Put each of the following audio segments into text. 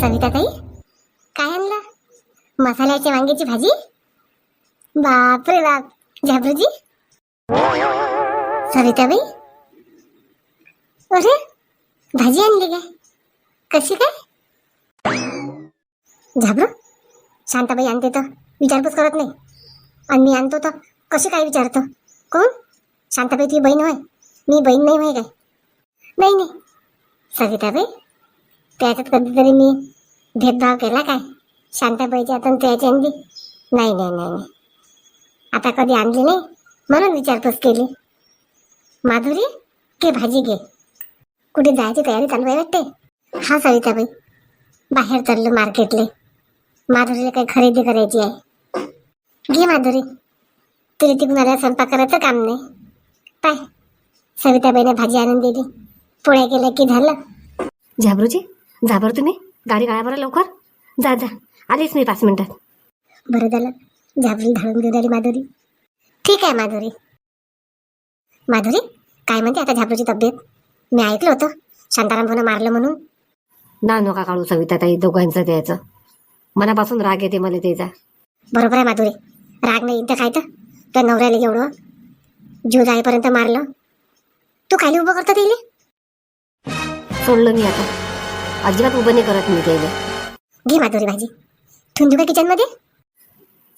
सविता ताई काय आणलं? मसाल्याची वांग्याची भाजी? बापरे बाप. झाबरूजी सविताबाई? अरे भाजी आणली काय? कशी काय? झाबरू शांताबाई आणते तर विचारपूस करत नाही. आणि मी आणतो तर कशी काय विचारतो? कोण? शांताबाई तुझी बहीण होय. मी बहीण नाही होय काय? नाही नाही. सविताबाई त्याच्यात कधीतरी मी भेदभाव केला काय? शांताबाईच्या आता त्याच्या आणली नाही नाही नाही नाही. आता कधी आणली नाही? म्हणून विचारपूस केली. माधुरी घे भाजी घे. कुठे जायची तयारी चालू आहे वाटते? हा सविताबाई. बाहेर चाललो मार्केटले. माधुरीला काही खरेदी करायची आहे. घे माधुरी. तुला तिकडून आल्या स्वयंपाक करायचं काम नाही. पाय. सविताबाईने भाजी आणून दिली. पोळ्या केल्या की झालं? झाबरूजी झाबर तुम्ही? गाडी काढा बरं लवकर. जा जा. आलीच मी पाच मिनिटात बरं झालं. झाबरी धाडून देऊन राहिली माधुरी. ठीक आहे माधुरी. माधुरी काय म्हणते आता झाबरूची तब्येत? मी ऐकलं होतं. शांताराम भाऊनं मारलं म्हणून. ना नका काढू सविता ताई दोघांचं द्यायचं. मनापासून राग येते मला त्याचा. बरोबर आहे माधुरी. राग नाही इथं काय तर? त्या नवऱ्याला एवढं. जीव जाईपर्यंत मारलं. तू खाली उभं करतो तिले? सोडलं मी आता. अजिबात उभं नाही करत मी त्याला घे माधुरी भाजी. ठेवून देऊ का किचनमध्ये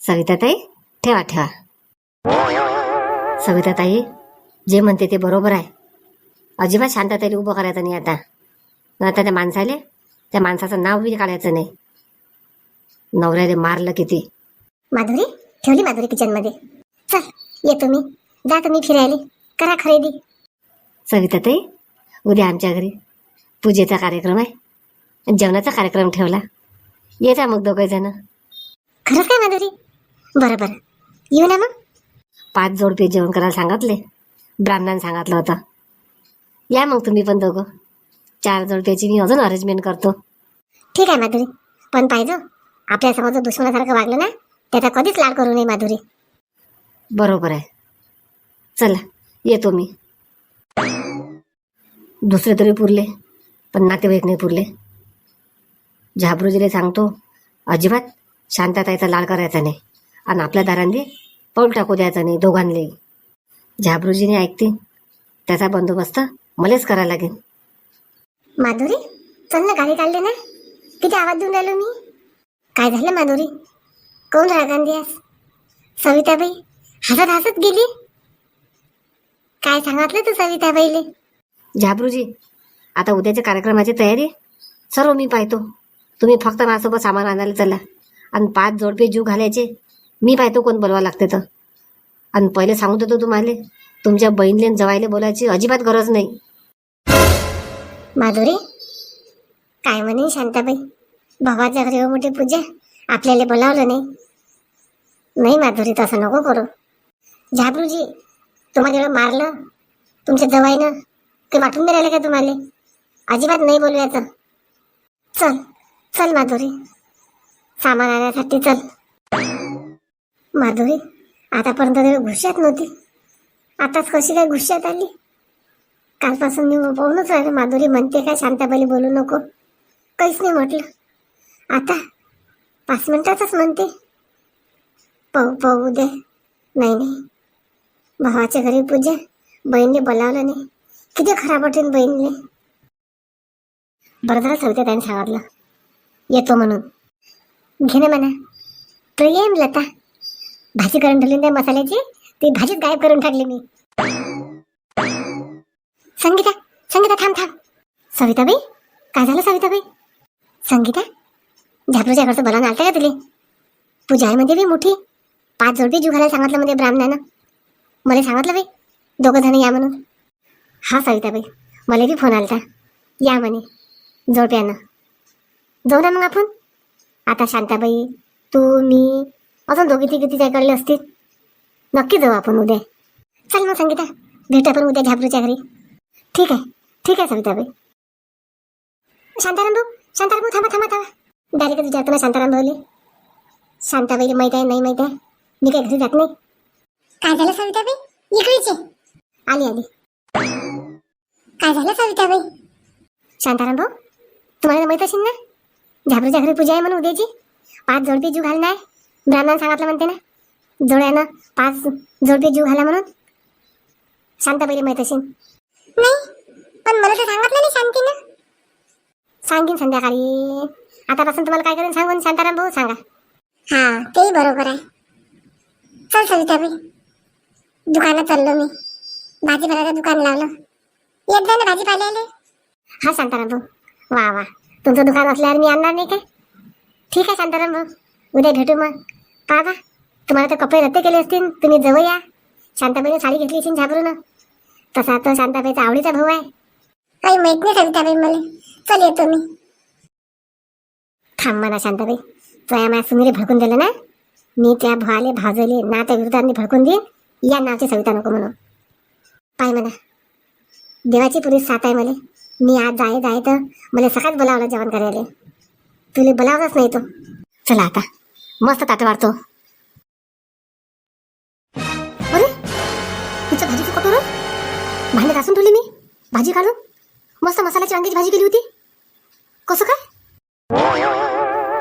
सविता ताई ठेवा ठेवा. सविता ताई जे म्हणते ते बरोबर आहे. अजिबात शांतताईला उभं करायचं नाही आता. न आता त्या माणसाले त्या माणसाचं नाव बी काढायचं नाही. नवऱ्याने मारलं किती. माधुरी ठेवली माधुरी किचनमध्ये चल ये तुम्ही. जा तुम्ही फिरायला. करा खरेदी. सविता ताई उद्या आमच्या घरी पूजेचा कार्यक्रम आहे. जेवणाचा कार्यक्रम ठेवला. येता मग दोघे जण. खरंच काय माधुरी? बरं बरं. येऊ ना मग? पाच जोडपे जेवण करायला सांगितले. ब्राह्मणानं सांगितलं होतं. या मग तुम्ही पण दोघं. चार जोडप्याची मी अजून अरेंजमेंट करतो. ठीक आहे माधुरी. पण पाहिजे आपल्यासमोर जर दुश्मनासारखं वागलं ना त्याचा कधीच लाड करू नये माधुरी. बरोबर आहे. चला येतो मी. दुसरे तरी पुरले पण नातेवाईक नाही पुरले. झाबरूजीला सांगतो अजिबात शांतताईचा लाड करायचा नाही आणि आपल्या दारांनी पाऊल टाकू द्यायचं नाही दोघांले झाबरूजीने ऐकते त्याचा बंदोबस्त मलाच करायला लागेल माधुरी चल ना गाडी काढली ना. किती आवाज देऊन राहिलो मी? काय झालं माधुरी? कोण रागांदी आहेस सविताबाई हसत हसत गेली. काय सांगितलं तू सविताबाईले? झाबरूजी आता उद्याच्या कार्यक्रमाची तयारी सर्व मी पाहतो. तुम्ही फक्त माझ्यासोबत सामान आणायला चला. आणि पाच जोडपे जीव घालायचे. मी पाहतो कोण बोलवा लागते तर. आणि पहिले सांगू देतो तुम्हाला तुमच्या बहिणीले जवायले बोलायची अजिबात गरज नाही. माधुरी काय म्हणे शांताबाई? भावाच्या घरी हो मोठी पूजा आपल्याला बोलावलं नाही. नाही माधुरी तसं नको करू. झाबरूजी तुम्हाला एवढं मारलं? तुमच्या जवाईनं? ते वाटून मिळालं राहिलं का तुम्हाला? अजिबात नाही बोलवायचं चल. चल माधुरी. सामान आणण्यासाठी चल. माधुरी आतापर्यंत तरी घुशात नव्हती. आताच कशी काय घुशात आली? कालपासून मी पाहूनच राहिले. माधुरी म्हणते काय शांताबाई बोलू नको. काहीच नाही म्हटलं. आता पाच मिनिटातच म्हणते. पाहू पाहू उद्या नाही नाही. भावाच्या घरी पूजा. बहिणीने बोलावलं नाही. किती खराब वाटेल बहिणीने बरं झालं सविता त्याने सांगितलं. येतो म्हणून. घे ना म्हणा. ये लता. भाजी करून ठेवली त्या मसाल्याची? ती भाजीच गायब करून टाकली मी. संगीता संगीता थांब थांब. सविताबाई? काय झालं सविताबाई? संगीता? झापरूच्या घरचं बोलावून आलतं का तुले पूजा आहे म्हणजे बी मोठी. पाच जोडपी जीव घालायला सांगितलं म्हणजे ब्राह्मणानं. मला सांगितलं बाई. दोघं जण या म्हणून. हा सविताबाई मला बी फोन आलता. या म्हणे जोडप्यानं. जाऊ ना मग आपण. आता शांताबाई तू मी अजून दोघी तिघी तिच्याकडले असतील. नक्की जाऊ आपण उद्या. चल मग संगीता भेटू आपण उद्या झापरूच्या घरी. ठीक आहे ठीक आहे सविताबाई शांताराम भाऊ शांताराम भाऊ थांबा थांबा थांबा. डायरेक्ट विचारतो ना शांताराम भाऊले. शांताबाईला माहीत आहे नाही माहीत आहे. मी काही घरी जात नाही. काय झालं सविताबाई? इकडेच. आहे. आली आली. काय झालं सविताबाई? शांताराम भाऊ तुम्हाला माहीत असेल ना? झाबरूच्या घरी पूजा आहे म्हणून उद्याची. पाच जोडपे जीव घालणार ब्राह्मण सांगितलं म्हणते ना. जोड्यानं पाच जोडपे जीव घाला म्हणून. शांताबाईला माहीत असेल. नाही पण मला तर सांगितलं नाही शांतीनं. सांगीन संध्याकाळी. आतापासून तुम्हाला काय करेन सांगून शांताराम भाऊ सांगा. हा तेही बरोबर आहे. चल सविताबाई. दुकानात चाललो मी. भाजीपाल्याचं दुकान लावलं. येत जा ना भाजीपाल्याले. हा शांताराम भाऊ. वा वा. तुमचं दुकान असल्यावर मी आणणार नाही काय? ठीक आहे शांताराम भाऊ. उद्या भेटू मग. पहा तुम्हाला तर कपडे रद्द केले असतील. तुम्ही जवळ या. शांताबाईने साडी घेतली असेल झाबरून. तसा तो शांताबाईचा आवडीचा भाऊ आहे. काही माहीत नाही सविताबाई मला. चल येतो मी. थांब म्हणा शांताबाई. तुया माझ्या सुनीले भडकून दिलं ना? मी त्या भावाले भाजले ना त्या विरोधांनी भडकून देईन. या नावची सविता नको म्हणून पाय म्हणा. देवाची पुरी साथ आहे मला. मी आज जाय जाय तर मला सकाळच बोलावलं जेवण करायला. तुला बोलावलंच नाही तो. चला आता. मस्त ताट वाढतो. अरे तुझ्या भाजीचं कटोर? भांडे घासून ठेवली मी. भाजी काढून मस्त मसाल्याची वांग्याची भाजी केली होती. कसं काय?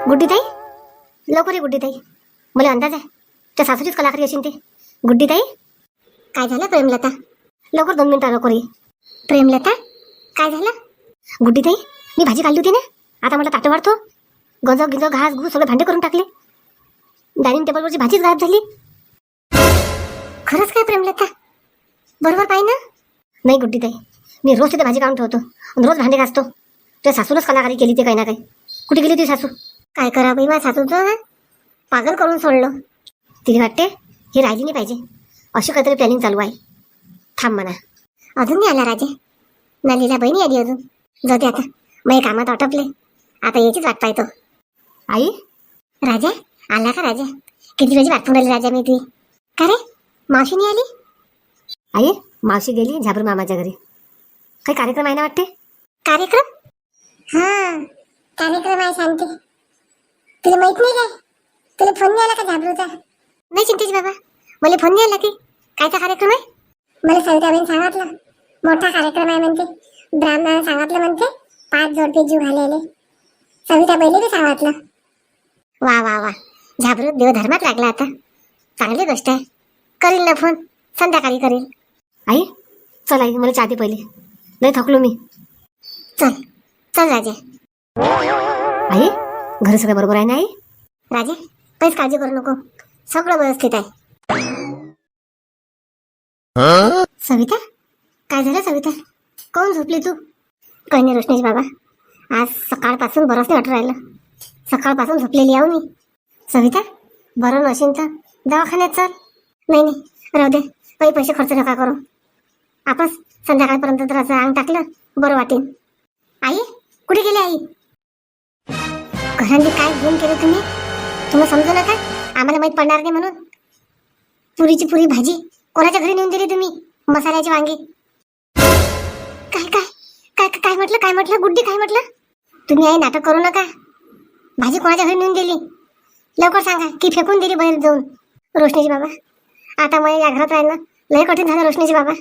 गुड्डी ताई लवकर ये गुड्डी ताई मला अंदाज आहे. त्या सासूचीच कलाकारी असेल ते. गुड्डी ताई काय झालं प्रेमलता? लवकर दोन मिनिटं लवकर ये. प्रेमलता? काय झालं? गुड्डी ताई मी भाजी काढली होती ना? आता मला ताटं वाढतो. गंज गिंज घास घूस सगळे भांडे करून टाकले. डायनिंग टेबलवरची भाजीच गायब झाली. खरंच काय प्रेमलता? बरोबर पाहिजे ना? नाही गुड्डी ताई मी रोज तिथे भाजी काढून ठेवतो आणि रोज भांडे घासतो. त्या सासूनच कलाकारी केली ते काही ना काही. कुठे गेली ती सासू? काय करा बाई माझ्या सासूचं पागल करून सोडलं. तिला वाटते हे राहिली नाही पाहिजे. अशी काहीतरी प्लॅनिंग चालू आहे. थांब म्हणा. अजून नाही आला राजे. नालीला बहिणी आली अजून. जाते आता. मग कामात आटपले. आता याचीच वाट पाहतो. आई? राजा? आला का राजा? किती वेळची वाट राहिली राजा मी ती? का रे? मावशी नाही आली? आई मावशी गेली झाबर मामाच्या घरी. काही कार्यक्रम आहे ना वाटते? कार्यक्रम? हा कार्यक्रम आहे शांती. तुला माहीत नाही काय? तुला फोन नाही आला का झाबरूचा? नाही चिंतेची बाबा. मला फोन नाही आला की. कायचा कार्यक्रम आहे? मला सविताबाईन सांगितलं. मोठा कार्यक्रम आहे म्हणते ब्राह्मणानं सांगितलं म्हणते पाच जोडपे जीव घालेले सविताबाईने बी सांगितलं? वा वा वा. झाबरू देवधर्मात लागला आता. चांगली गोष्ट आहे. करील ना फोन. संध्याकाळी करील आई चल आई मला चहा दे पहिले. लय थकलो मी. चल चल राजे. आई घरी सगळं बरोबर आहे ना आई? राजे काहीच काळजी करू नको. सगळं व्यवस्थित आहे. सविता? काय झालं सविता? कोण झोपली तू? काही नाही बाबा. आज सकाळपासून बरंच नाही राहिलं. सकाळपासून झोपलेली आहो मी. सविता बरं नशीन तर. दवाखान्यात चल. नाही नाही. राहू दे. काही पैसे खर्च नका करू. आपण संध्याकाळपर्यंत तर असं अंग टाकलं बरं वाटेल आई कुठे गेली आई? घरांनी काय गुण केले तुम्ही? तुम्हाला समजू नका आम्हाला माहीत पडणार नाही म्हणून. पुरीची पुरी भाजी कोणाच्या घरी नेऊन दिली तुम्ही? मसाल्याची वांगी. काय काय म्हटलं? काय म्हटलं? गुड्डी काय म्हटलं? तुम्ही आई नाटक करू नका. भाजी कोणाच्या घरी नेऊन दिली? लवकर सांगा की फेकून दिली बाहेर जाऊन. रोशनीची बाबा आता मग या घरात राहिलं. लय कठीण झालं रोशनीची बाबा.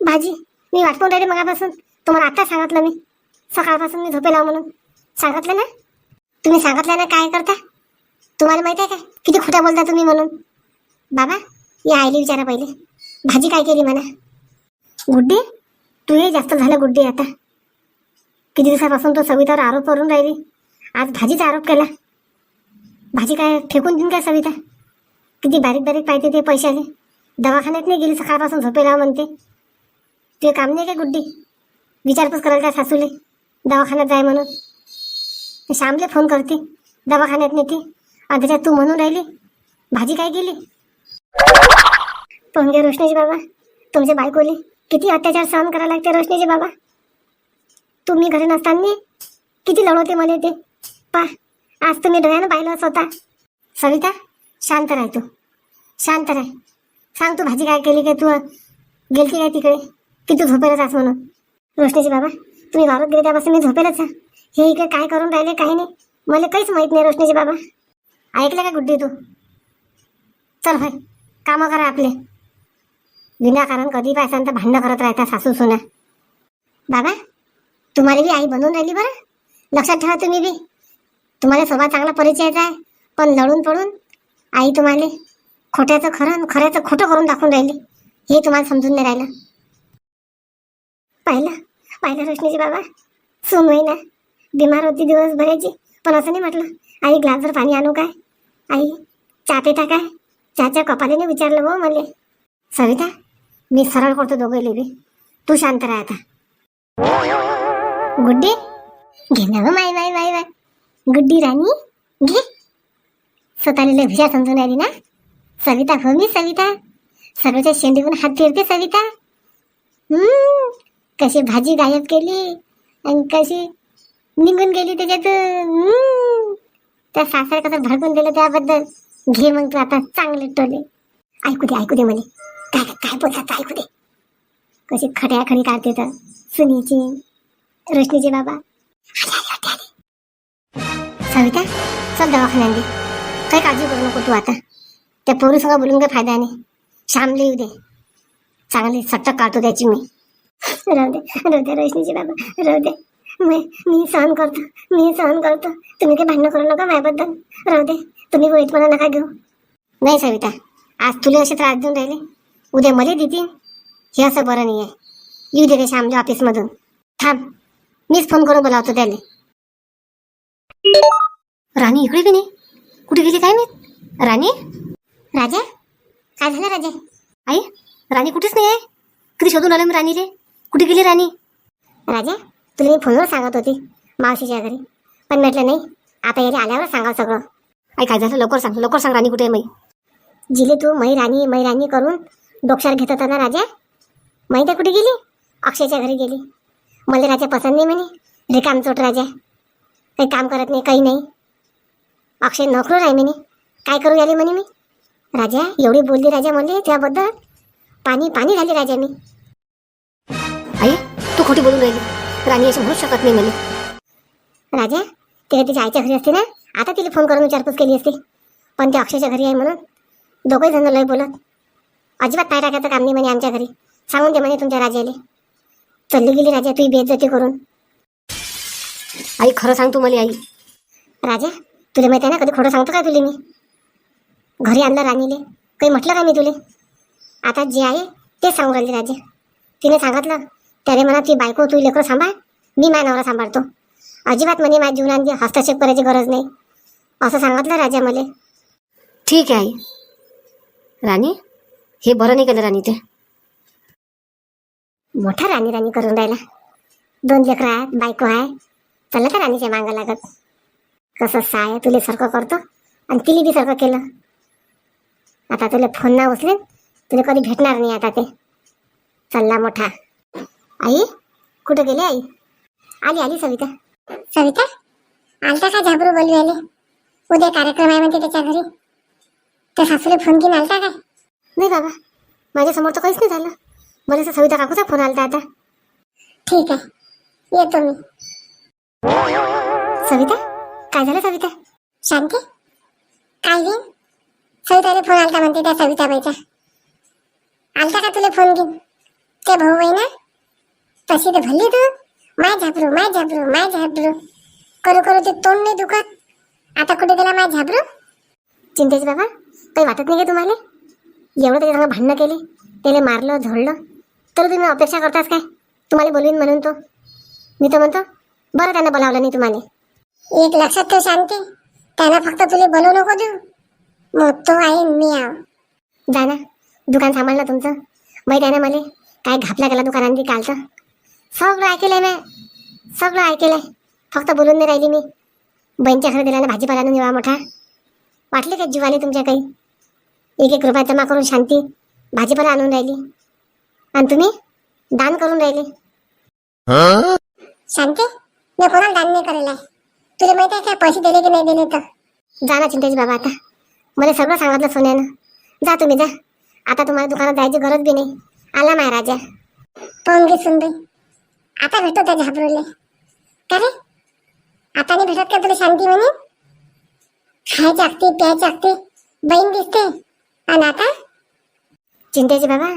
भाजी मी वाटपून पाहून राहिली मगापासून. तुम्हाला आता सांगितलं मी. सकाळपासून मी झोपेला म्हणून. सांगितलं ना? तुम्ही सांगितलं ना काय करता? तुम्हाला माहीत आहे का? किती खोट्या बोलता तुम्ही म्हणून. बाबा या आईली विचारा पहिले. भाजी काय केली म्हणा? गुड्डी? तूही जास्त झालं गुड्डी आता. किती दिवसापासून तो सवितावर आरोप करून राहिली? आज भाजीचा आरोप केला. भाजी काय फेकून देईन काय सविता? किती बारीक बारीक पाहिजे ते पैशाले. दवाखान्यात नाही गेली सकाळपासून झोपेला म्हणते. ते काम नाही काय गुड्डी? विचारपूस करायला काय सासूले? दवाखान्यात जाय म्हणून. श्यामले फोन करते. दवाखान्यात नेते. आणि त्याच्यात तू म्हणून राहिली. भाजी काय गेली पंगे रोशनीजी बाबा तुमच्या बायकोली किती अत्याचार सहन करायला लागते रोशनीजी बाबा? तुम्ही घरी नसताना किती लढवते मला ते. पा आज तुम्ही डोळ्यानं पाहिलं स्वतः सविता शांत राह तू. शांत राह. सांग तू भाजी काय केली काय तू? गेलती काय तिकडे? की तू झोपेलच आज म्हणून? रोशनीची बाबा तुम्ही वावरत गेले त्यापासून मी झोपेलच आहे. हे इकडे काय करून राहिले काही नाही. मला काहीच माहीत नाही रोशनीची बाबा. ऐकलं का गुड्डी तू? चल भाई कामं करा आपले. विनाकारण कधी पायसान तर भांडणं करत राहता सासू सुना बाबा तुम्हाला बी आई बनवून राहिली बरं. लक्षात ठेवा तुम्ही बी. तुम्हाला स्वभाव चांगला परिचयाचा आहे. पण लढून पडून आई तुम्हाला खोट्याचं खरं खऱ्याचं खोटं करून दाखवून राहिली. हे तुम्हाला समजून नाही राहिलं. पाहिलं? पाहिलं रोशनीची बाबा? सून होईना. बिमार होती दिवसभराची. पण असं नाही म्हटलं. आई ग्लासभर पाणी आणू काय? आई चहा पिता काय? चहाच्या कपालीने विचारलं हो मला. सविता मी सरळ करतो दोघं बी. तू शांत राह आता. गुड्डी घे ना गं माय माय माय माय. गुड्डी राणी. घे. स्वतःला लघुशा समजून आली ना? सविता हो मी सविता. सर्वच्या शेंडीवरून हात फिरते सविता. हम्म कशी भाजी गायब केली आणि कशी निघून गेली त्याच्यातून हम्म. त्या सासर कसं भडकून दिलं त्याबद्दल. घे मग तू आता चांगले टोले. ऐकू दे ऐकू दे म्हणे काय काय बोलतात ऐकू दे. कशी खड्या खडी काढते तर. सुनीची. रोशनीचे बाबा. सविता चल दवाखान्यात काही काळजी करू नको तू आता. त्या पोरीसंग बोलून काय फायदा नाही श्यामला येऊ दे. चांगली सट्टक काढतो त्याची मी. राहू दे राहू दे रोशनीचे बाबा राहू दे. मी मी सहन करतो मी सहन करतो. तुम्ही काही भांडणं करू नका माझ्याबद्दल. राहू दे तुम्ही वाईटपणा नका घेऊ. नाही सविता आज तुला असे त्रास देऊन राहिले. उद्या मला देतील. हे असं बरं नाही आहे येऊ दे रे श्यामच्या ऑफिसमधून थांब. मीच फोन करून बोलावतो त्याला. राणी इकडे बी नाही? कुठे गेली काय मी राणी? राजा? काय झालं राजा? आई राणी कुठेच नाही आहे. कधी शोधून आलो मी राणीले. कुठे गेली राणी? राजा तुला मी फोनवर सांगत होती मावशीच्या घरी. पण म्हटलं नाही आता याला आल्यावर सांगा सगळं. आई काय झालं? लवकर सांग. लवकर सांग राणी कुठे आहे जिले तू मै राणी मै राणी करून डोक्षार घेत होता ना राजा? माहिती कुठे गेली? अक्षयच्या घरी गेली. मला राजा पसंत नाही म्हणे. रिकामचोट राजा. काही काम करत नाही काही नाही. अक्षय नोकरू आहे म्हणे. काय करू आली म्हणे मी? राजा एवढी बोलली राजा मला त्याबद्दल. पाणी पाणी झाली राजा मी. आई तू खोटी बोलून राहिली. राणी अशी म्हणू शकत नाही मला राजा ते तिच्या आईच्या घरी असते ना? आता तिला फोन करून विचारपूस केली असती. पण ते अक्षयच्या घरी आहे म्हणून दोघंही जण लय बोलत. अजिबात पाय टाकायचं काम नाही म्हणे आमच्या घरी. सांगून दे म्हणे तुमच्या राजाले. चालली गेली राजा तुही बेइज्जती करून. आई खरं सांग तू मला आई. राजा तुला माहिती आहे ना कधी खोटं सांगतो काय तुले मी? घरी आणलं राणीले. काही म्हटलं का मी तुले? आता जे आहे ते सांगू राहिली राजा. तिने सांगितलं त्याने म्हणा ती बायको तू लेकरं सांभाळ. मी माझ्या नवरा सांभाळतो. अजिबात म्हणे माझ्या जीवनात हस्तक्षेप करायची गरज नाही. असं सांगितलं राजा मला. ठीक आहे आई. राणी हे बरं नाही केलं राणी ते. मोठा राणी राणी करून राहिला. दोन लेकरं आहेत बायको आहे. चला तर राणीच्या मागं लागत? कसं साय तुले सारखं करतो? आणि तिने बी सारखं केलं. आता तुला फोन ना उचलेन तुला कधी भेटणार नाही आता ते. चालला मोठा. आई कुठं गेली आई? आली आली सविता. सविता आलता का झाबरू बोलू आले उद्या कार्यक्रम आहे म्हणते त्याच्या घरी. त्या सासूला फोन घेऊन आलता काय? नाही बाबा माझ्यासमोर तर काहीच नाही झालं. मला असं सविता काकूचा फोन आलता आता ठीक आहे येतो मी. सविता? काय झालं सविता? शांती? काय रे सविताला फोन आलता म्हणते त्या सविताबाईचा. आलता का तुला फोन घेऊन? ते भाऊ आहे ना? तशी तर भल्ली तू. माय झाबरू माय झाबरू माय झाबरू. करू करू ते तोंड नाही दुखत. आता कुठे गेला माय झाबरू? चिंतेच बाबा काही वाटत नाही का तुम्हाला? एवढं त्याच्या संग भांडणं केली त्याला मारलं झोडलं. तर तुम्ही अपेक्षा करतास काय? तुम्हाला बोलवीन म्हणून तो. मी तर म्हणतो बरं त्यानं बोलावलं नाही तुम्हाला. एक लक्षात ठेव शांती. त्यानं फक्त तुला बोलवू नको देऊ. मग तो आहे मी आव जा ना दुकान सांभाळ ना तुमचं. माहिती आहे ना मला काय घापला गेला दुकानांनी कालचं सगळं ऐकेलंय मी. सगळं ऐकेलंय. फक्त बोलून नाही राहिली मी. बहिणीच्या घरी दिला ना भाजीपाला आणून एवढा मोठा. वाटले का जीवाले तुमच्या काही एक एक रुपया जमा करून शांती. भाजीपाला आणून राहिली. आणि तुम्ही? दान करून राहिले. शांती मी कोणाला दान नाही करेल तुला माहिती आहे काय पैसे दिले की नाही दिले तर? जा ना चिंतेची बाबा आता. मला सगळं सांगितलं सोन्यानं. जा तुम्ही जा. आता तुम्हाला दुकानात जायची गरज बी नाही. आला माय राजा. पाहून घे सुनबाई. आता भेटतो त्या झाबरूले. का रे? आता नाही भेटत का तुला शांती म्हणे? खायची लागते प्यायची लागते बहीण दिसते. आणि आता? चिंतेची बाबा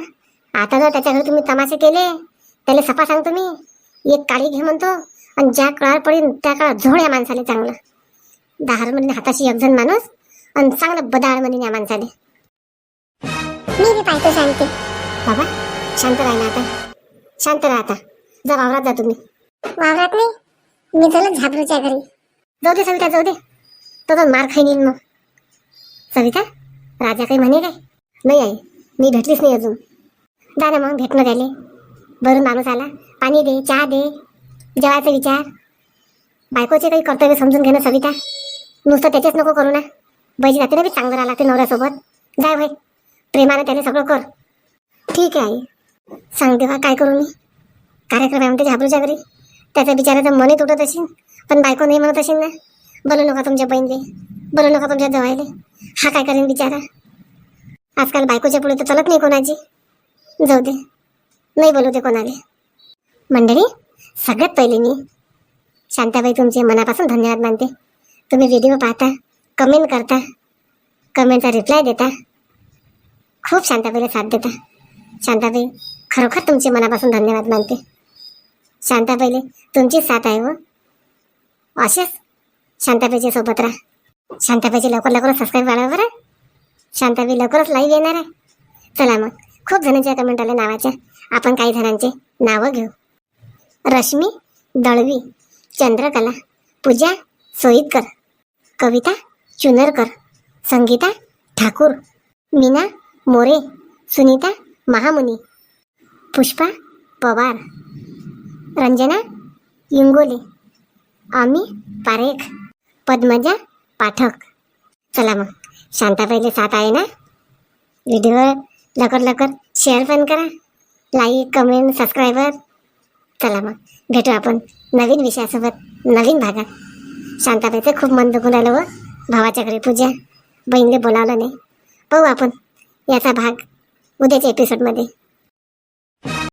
आता जर त्याच्या घरी तुम्ही तमाशे केले त्याला सफा सांगतो मी. एक काळी घे म्हणतो आणि ज्या काळात पडेल त्या काळात झोड या माणसाला चांगलं. दहा म्हणून हाताशी एक जण माणूस आणि चांगलं बदाळ म्हणून या माणसाने मी बी पाहतो शांती. बाबा शांत राहा ना आता. शांत राहा आता. जा वावरात जा तुम्ही. वावरात नाही? मी चला झाबरूच्या घरी. जाऊ दे सविता जाऊ दे. तो तो मार खाईन मग. सविता राजा काही म्हणे काय? नाही आहे मी भेटलीच नाही अजून. जा ना मग भेटणं झाले. भरून माणूस आला. पाणी दे चहा दे जेवायचा विचार. बायकोचे काही कर्तव्य समजून घेणं सविता. नुसतं त्याचेच नको करू ना. बैजी जाते ना बी चांगलं राहिला ते नवऱ्यासोबत. जाय भाई प्रेमानं त्याने सगळं कर. ठीक आहे आई. सांगते बा काय करू मी? कार्यक्रम आहे म्हणते झाबरूच्या घरी. त्याच्या बिचाराचं मनही तुटत असेल पण बायको नाही म्हणत असेल ना बोलू नका तुमच्या बहिणीले. बोलू नका तुमच्या जवायले हा काय करेन बिचारा? आजकाल बायकोच्या पुढे तर चलत नाही कोणाची. जाऊ दे नाही बोलू दे कोणाले. मंडळी सगळ्यात पहिले मी शांताबाई तुमचे मनापासून धन्यवाद मानते. तुम्ही व्हिडिओ पाहता कमेंट करता कमेंटचा रिप्लाय देता. खूप शांताबाईला साथ देता. शांताबाई खरोखर तुमचे मनापासून धन्यवाद मानते. शांताबाईले तुमची साथ आहे व असेच शांताबाईच्या सोबत राहा. शांताबाईचे लवकर लवकर सबस्क्राईब वाढवा बरं. शांताबाई लवकरच लाईव्ह येणार आहे. चला मग. खूप जणांच्या कमेंट आल्या नावाच्या. आपण काही जणांचे नावं घेऊ. रश्मी दळवी चंद्रकला पूजा सोईतकर कविता चुनरकर संगीता ठाकूर मीना मोरे सुनीता महामुनी पुष्पा पवार रंजना इंगोले आमी पारेख पद्मजा पाठक. चला मग. शांताबाईले साथ आहे ना? व्हिडिओ लवकर लवकर शेअर पण करा. लाईक कमेंट सबस्क्रायबर चला मग भेटू आपण नवीन विषयासोबत नवीन भागात. शांताबाईचं खूप मन दुखून राहिलं व भावाच्या घरी पूजा. बहिणीने बोलावलं नाही. पाहू आपण याचा भाग उद्याच्या एपिसोडमध्ये